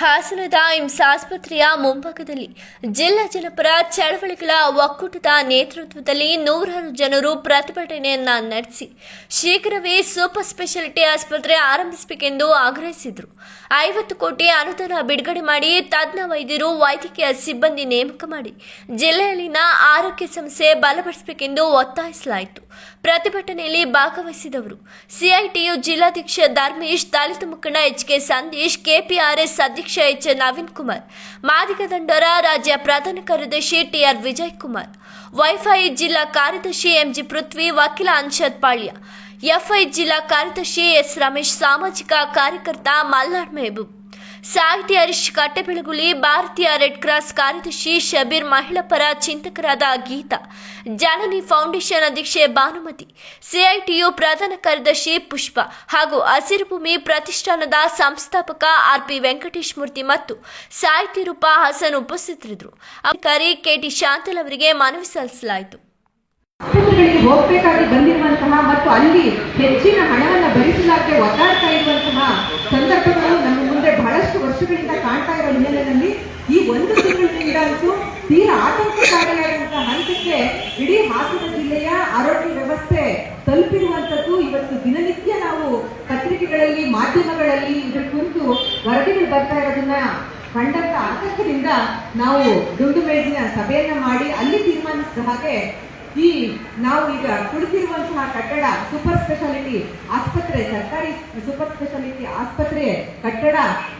ಹಾಸನದ ಇಮ್ಸ್ ಆಸ್ಪತ್ರೆಯ ಮುಂಭಾಗದಲ್ಲಿ ಜಿಲ್ಲಾ ಜನಪರ ಚಳವಳಿಗಳ ಒಕ್ಕೂಟದ ನೇತೃತ್ವದಲ್ಲಿ ನೂರಾರು ಜನರು ಪ್ರತಿಭಟನೆಯನ್ನ ನಡೆಸಿ ಶೀಘ್ರವೇ ಸೂಪರ್ ಸ್ಪೆಷಾಲಿಟಿ ಆಸ್ಪತ್ರೆ ಆರಂಭಿಸಬೇಕೆಂದು ಆಗ್ರಹಿಸಿದರು. ಐವತ್ತು ಕೋಟಿ ಅನುದಾನ ಬಿಡುಗಡೆ ಮಾಡಿ ತಜ್ಞ ವೈದ್ಯರು ವೈದ್ಯಕೀಯ ಸಿಬ್ಬಂದಿ ನೇಮಕ ಮಾಡಿ ಜಿಲ್ಲೆಯಲ್ಲಿನ ಆರೋಗ್ಯ ಸಮಸ್ಯೆ ಬಲಪಡಿಸಬೇಕೆಂದು ಒತ್ತಾಯಿಸಲಾಯಿತು. ಪ್ರತಿಭಟನೆಯಲ್ಲಿ ಭಾಗವಹಿಸಿದವರು. ಸಿಐಟಿಯು ಜಿಲ್ಲಾಧ್ಯಕ್ಷ ಧರ್ಮೇಶ್, ದಲಿತ ಮುಖಂಡ ಎಚ್ ಕೆ ಸಂದೇಶ್, ಕೆಪಿಆರ್ಎಸ್ ಅಧ್ಯಕ್ಷ ಎಚ್ ನವೀನ್ ಕುಮಾರ್, ಮಾದಿಗ ದಂಡರ ರಾಜ್ಯ ಪ್ರಧಾನ ಕಾರ್ಯದರ್ಶಿ ಟಿಆರ್ ವಿಜಯ್ ಕುಮಾರ್ ವೈಫೈ ಜಿಲ್ಲಾ ಕಾರ್ಯದರ್ಶಿ ಎಂಜಿ ಪೃಥ್ವಿ, ವಕೀಲ ಅನ್ಷದ್ ಪಾಳ್ಯ, ಎಫ್ಐ ಜಿಲ್ಲಾ ಕಾರ್ಯದರ್ಶಿ ಎಸ್ ರಮೇಶ್, ಸಾಮಾಜಿಕ ಕಾರ್ಯಕರ್ತ ಮಲ್ಲಾರ್ ಮೆಹಬೂಬ್. ಸಾಹಿತಿ ಹರೀಶ್ ಕಟ್ಟೆಬೆಳಗುಲಿ, ಭಾರತೀಯ ರೆಡ್ ಕ್ರಾಸ್ ಕಾರ್ಯದರ್ಶಿ ಶಬೀರ್ ಮಹಿಳಾ ಪರ ಚಿಂತಕರಾದ ಗೀತಾ, ಜನನಿ ಫೌಂಡೇಶನ್ ಅಧ್ಯಕ್ಷೆ ಭಾನುಮತಿ, ಸಿಐಟಿಯು ಪ್ರಧಾನ ಕಾರ್ಯದರ್ಶಿ ಪುಷ್ಪ ಹಾಗೂ ಹಸಿರು ಭೂಮಿ ಪ್ರತಿಷ್ಠಾನದ ಸಂಸ್ಥಾಪಕ ಆರ್ಪಿ ವೆಂಕಟೇಶ್ ಮೂರ್ತಿ ಮತ್ತು ಸಾಹಿತಿ ರೂಪ ಹಸನ್ ಉಪಸ್ಥಿತರಿದ್ದರು. ಅಧಿಕಾರಿ ಕೆಟಿ ಶಾಂತಲ್ ಅವರಿಗೆ ಮನವಿ ಸಲ್ಲಿಸಲಾಯಿತು. ಹೋಗಬೇಕಾಗಿ ಬಂದಿರುವಂತಹ ಮತ್ತು ಅಲ್ಲಿ ಹೆಚ್ಚಿನ ಹಣವನ್ನು ಭರಿಸಲಾಗದೆ ಒತ್ತಾಡ್ತಾ ಇರುವಂತಹ ಸಂದರ್ಭಗಳು ಬಹಳಷ್ಟು ವರ್ಷಗಳಿಂದ ಕಾಣ್ತಾ ಇರೋ ಹಿನ್ನೆಲೆಯಲ್ಲಿ ಈ ಒಂದು ತಿಂಗಳಿನಿಂದ ಅಂತೂ ತೀರಾ ಆತಂಕಕಾರಿಯಾದಂತಹ ಹಂತಕ್ಕೆ ಇಡೀ ಹಾಸನ ಜಿಲ್ಲೆಯ ಆರೋಗ್ಯ ವ್ಯವಸ್ಥೆ ತಲುಪಿರುವಂತದ್ದು ಇವತ್ತು ದಿನನಿತ್ಯ ನಾವು ಪತ್ರಿಕೆಗಳಲ್ಲಿ, ಮಾಧ್ಯಮಗಳಲ್ಲಿ ಇದರ ಕುರಿತು ವರದಿಗಳು ಬರ್ತಾ ಇರೋದನ್ನ ಕಂಡಂತ ಆತಂಕದಿಂದ ನಾವು ದುಂಡು ಮೇಜಿನ ಸಭೆಯನ್ನ ಮಾಡಿ ಅಲ್ಲಿ ತೀರ್ಮಾನಿಸಿದ ಹಾಗೆ ಈ ನಾವು ಈಗ ಕುಳಿತಿರುವಂತಹ ಕಟ್ಟಡ ಸೂಪರ್ ಸ್ಪೆಷಾಲಿಟಿ ಆಸ್ಪತ್ರೆ, ಸರ್ಕಾರಿ ಸೂಪರ್ ಸ್ಪೆಷಾಲಿಟಿ ಆಸ್ಪತ್ರೆ ಕಟ್ಟಡ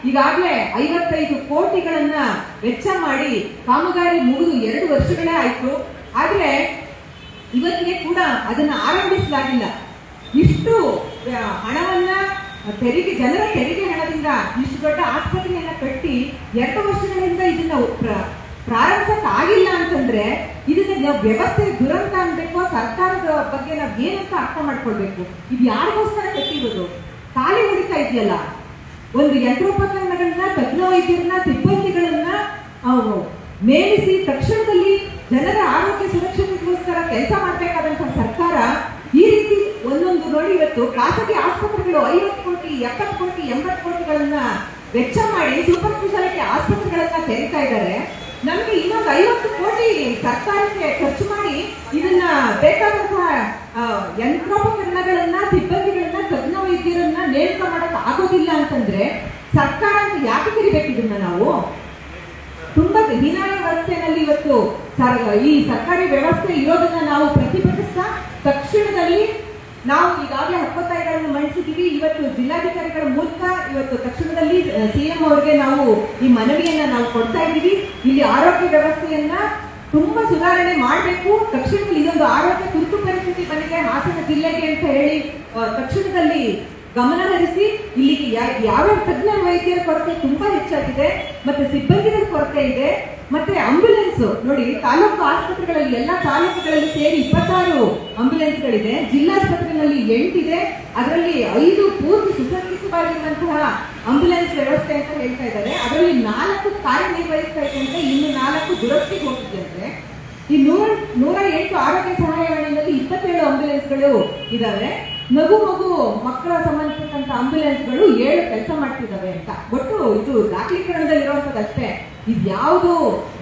ಈಗಾಗಲೇ ಐವತ್ತೈದು ಕೋಟಿಗಳನ್ನ ವೆಚ್ಚ ಮಾಡಿ ಕಾಮಗಾರಿ ಮುಗಿದು ಎರಡು ವರ್ಷಗಳೇ ಆಯ್ತು. ಆದ್ರೆ ಇವತ್ತಿಗೆ ಕೂಡ ಅದನ್ನ ಆರಂಭಿಸಲಾಗಿಲ್ಲ. ಇಷ್ಟು ಹಣವನ್ನ ತೆರಿಗೆ, ಜನರ ತೆರಿಗೆ ಹಣದಿಂದ ಇಷ್ಟು ದೊಡ್ಡ ಆಸ್ಪತ್ರೆಯನ್ನ ಕಟ್ಟಿ ಎರಡು ವರ್ಷಗಳಿಂದ ಇದನ್ನ ಪ್ರಾರಂಭಿಸಕ್ ಆಗಿಲ್ಲ ಅಂತಂದ್ರೆ ಇದನ್ನ ನಾವು ವ್ಯವಸ್ಥೆ ದುರಂತ ಅನ್ಬೇಕು, ಸರ್ಕಾರದ ಬಗ್ಗೆ ನಾವ್ ಏನಂತ ಅರ್ಥ ಮಾಡ್ಕೊಳ್ಬೇಕು? ಇದು ಯಾರಿಗೋಸ್ಕರ ಕಟ್ಟಿರೋದು? ಖಾಲಿ ಹೊಡಿತಾ ಇದೆಯಲ್ಲ? ಒಂದು ಯಂತ್ರೋಪಕರಣಗಳನ್ನ ತಜ್ಞ ವೈದ್ಯರನ್ನ ಸಿಬ್ಬಂದಿಗಳನ್ನ ನೇಮಿಸಿ ತಕ್ಷಣದಲ್ಲಿ ಜನರ ಆರೋಗ್ಯ ಸುರಕ್ಷತೆಗೋಸ್ಕರ ಕೆಲಸ ಮಾಡಬೇಕಾದಂತಹ ಸರ್ಕಾರ ಈ ರೀತಿ ಒಂದೊಂದು ನೋಡಿ ಇವತ್ತು ಖಾಸಗಿ ಆಸ್ಪತ್ರೆಗಳು ಐವತ್ತು ಕೋಟಿ, ಎಪ್ಪತ್ತು ಕೋಟಿ, ಎಂಬತ್ತು ಕೋಟಿಗಳನ್ನ ವೆಚ್ಚ ಮಾಡಿ ಸೂಪರ್ ಸ್ಪೆಷಾಲಿಟಿ ಆಸ್ಪತ್ರೆಗಳನ್ನ ತೆರೀತಾ ಇದ್ದಾರೆ ನಮ್ಗೆ ಇನ್ನೊಂದು ಐವತ್ತು ಕೋಟಿ ಸರ್ಕಾರಕ್ಕೆ ಖರ್ಚು ಮಾಡಿ ಇದನ್ನ ಬೇಕಾದಂತಹ ಯಂತ್ರೋಪಕರಣಗಳನ್ನ, ಸಿಬ್ಬಂದಿಗಳನ್ನ, ತಜ್ಞ ವೈದ್ಯರನ್ನ ನೇಮಕ ಮಾಡಕ್ ಆಗೋದಿಲ್ಲ ಅಂತಂದ್ರೆ ಸರ್ಕಾರ ಅಂತ ಯಾಕೆ ಕರಿಬೇಕು ಇದನ್ನ ನಾವು? ತುಂಬಾ ಹೀನಾಯ ವ್ಯವಸ್ಥೆನಲ್ಲಿ ಇವತ್ತು ಈ ಸರ್ಕಾರಿ ವ್ಯವಸ್ಥೆ ಇರೋದನ್ನ ನಾವು ಪ್ರತಿಭಟಿಸ್ತಾ ತಕ್ಷಣದಲ್ಲಿ ನಾವು ಈಗಾಗಲೇ ಹಕ್ಕೊತ್ತಾಯಗಳನ್ನು ಮಂಡಿಸಿದ್ದೀವಿ. ಇವತ್ತು ಜಿಲ್ಲಾಧಿಕಾರಿಗಳ ಮೂಲಕ ಇವತ್ತು ತಕ್ಷಣದಲ್ಲಿ ಸಿಎಂ ಅವರಿಗೆ ನಾವು ಈ ಮನವಿಯನ್ನ ನಾವು ಕೊಡ್ತಾ ಇದ್ದೀವಿ. ಇಲ್ಲಿ ಆರೋಗ್ಯ ವ್ಯವಸ್ಥೆಯನ್ನ ತುಂಬಾ ಸುಧಾರಣೆ ಮಾಡಬೇಕು. ತಕ್ಷಣದಲ್ಲಿ ಇದೊಂದು ಆರೋಗ್ಯ ತುರ್ತು ಪರಿಸ್ಥಿತಿ ಬಂದಿದೆ, ಹಾಸನ ಜಿಲ್ಲೆಗೆ ಅಂತ ಹೇಳಿ ತಕ್ಷಣದಲ್ಲಿ ಗಮನ ಹರಿಸಿ, ಇಲ್ಲಿಗೆ ಯಾವ ತಜ್ಞ ವೈದ್ಯರ ಕೊರತೆ ತುಂಬಾ ಹೆಚ್ಚಾಗಿದೆ, ಮತ್ತೆ ಸಿಬ್ಬಂದಿಗಳ ಕೊರತೆ ಇದೆ, ಮತ್ತೆ ಆಂಬ್ಯುಲೆನ್ಸ್ ನೋಡಿ, ತಾಲೂಕು ಆಸ್ಪತ್ರೆಗಳಲ್ಲಿ, ಎಲ್ಲಾ ತಾಲೂಕುಗಳಲ್ಲಿ ಸೇರಿ ಇಪ್ಪತ್ತಾರು ಆಂಬ್ಯುಲೆನ್ಸ್ಗಳಿದೆ ಜಿಲ್ಲಾಸ್ಪತ್ರೆಗಳಲ್ಲಿ ಎಂಟಿದೆ. ಅದರಲ್ಲಿ ಐದು ಪೂರ್ತಿ ಸುಸಜ್ಜಿತವಾಗಿರುವಂತಹ ಆಂಬ್ಯುಲೆನ್ಸ್ ವ್ಯವಸ್ಥೆ ಅಂತ ಹೇಳ್ತಾ ಇದ್ದಾರೆ. ಅದರಲ್ಲಿ ನಾಲ್ಕು ಕಾರ್ಯನಿರ್ವಹಿಸ್ತಾ ಅಂತ ಇನ್ನು ನಾಲ್ಕು ದುರಸ್ತಿಗೆ ಹೋಗಿದ್ದಂತೆ. ಈ ನೂರ ನೂರ ಎಂಟು ಆರೋಗ್ಯ ಸಹಾಯವಾಣಿಯಲ್ಲಿ ಇಪ್ಪತ್ತೇಳು ಆಂಬ್ಯುಲೆನ್ಸ್ಗಳು ಇದಾವೆ. ಮಗು ಮಗು, ಮಕ್ಕಳ ಸಂಬಂಧಪಟ್ಟಂತ ಆಂಬ್ಯುಲೆನ್ಸ್ಗಳು ಏಳು ಕೆಲಸ ಮಾಡ್ತಿದ್ದಾವೆ ಅಂತ. ಒಟ್ಟು ಇದು ದಾಖಲೀಕರಣದಲ್ಲಿ ಇರುವಂತದಷ್ಟೇ ಅಷ್ಟೇ ಇದು ಯಾವುದು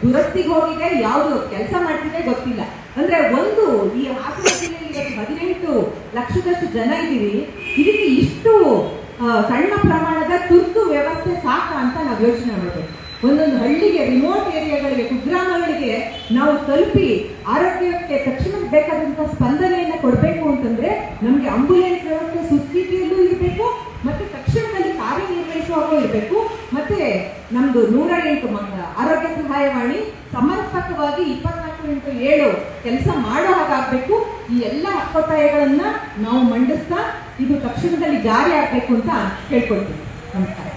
ದುರಸ್ತಿಗೆ ಹೋಗಿದೆ, ಯಾವುದು ಕೆಲಸ ಮಾಡ್ತಿದೆ ಗೊತ್ತಿಲ್ಲ. ಅಂದ್ರೆ ಒಂದು ಈ ಹಾಸನ ಜಿಲ್ಲೆಯಲ್ಲಿ ಹದಿನೆಂಟು ಲಕ್ಷದಷ್ಟು ಜನ ಇದ್ದೀವಿ ಇದಕ್ಕೆ ಸಣ್ಣ ಪ್ರಮಾಣದ ತುರ್ತು ವ್ಯವಸ್ಥೆ ಸಾಕ ಅಂತ ನಾವು ಯೋಚನೆ ಮಾಡಬೇಕು ಒಂದೊಂದು ಹಳ್ಳಿಗೆ ರಿಮೋಟ್ ಏರಿಯಾಗಳಿಗೆ ಕುಗ್ರಾಮಗಳಿಗೆ ನಾವು ತಲುಪಿ ಆರೋಗ್ಯಕ್ಕೆ ತಕ್ಷಣ ಬೇಕಾದಂತಹ ಸ್ಪಂದನೆಯನ್ನು ಕೊಡಬೇಕು ಅಂತಂದ್ರೆ ನಮಗೆ ಆಂಬುಲೆನ್ಸ್ ವ್ಯವಸ್ಥೆ ಸುಸ್ಥಿತಿಯಲ್ಲೂ ಇರಬೇಕು, ಮತ್ತೆ ತಕ್ಷಣದಲ್ಲಿ ಕಾರ್ಯನಿರ್ವಹಿಸುವಾಗ ಇರಬೇಕು, ಮತ್ತೆ ನಮ್ದು ನೂರ ಎಂಟು ಆರೋಗ್ಯ ಸಹಾಯವಾಣಿ, ಸಮರ್ಪಕವಾಗಿ ಇಪ್ಪತ್ನಾಲ್ಕು ಇಂಟು ಏಳು ಕೆಲಸ ಮಾಡೋ ಹಾಗಾಗಬೇಕು. ಈ ಎಲ್ಲ ಅಪ್ಪತ್ತಾಯಗಳನ್ನ ನಾವು ಮಂಡಿಸ್ತಾ ಇದು ತಕ್ಷಣದಲ್ಲಿ ಜಾರಿ ಆಗಬೇಕು ಅಂತ ಹೇಳ್ಕೊಳ್ತೀನಿ ನಮಸ್ಕಾರ.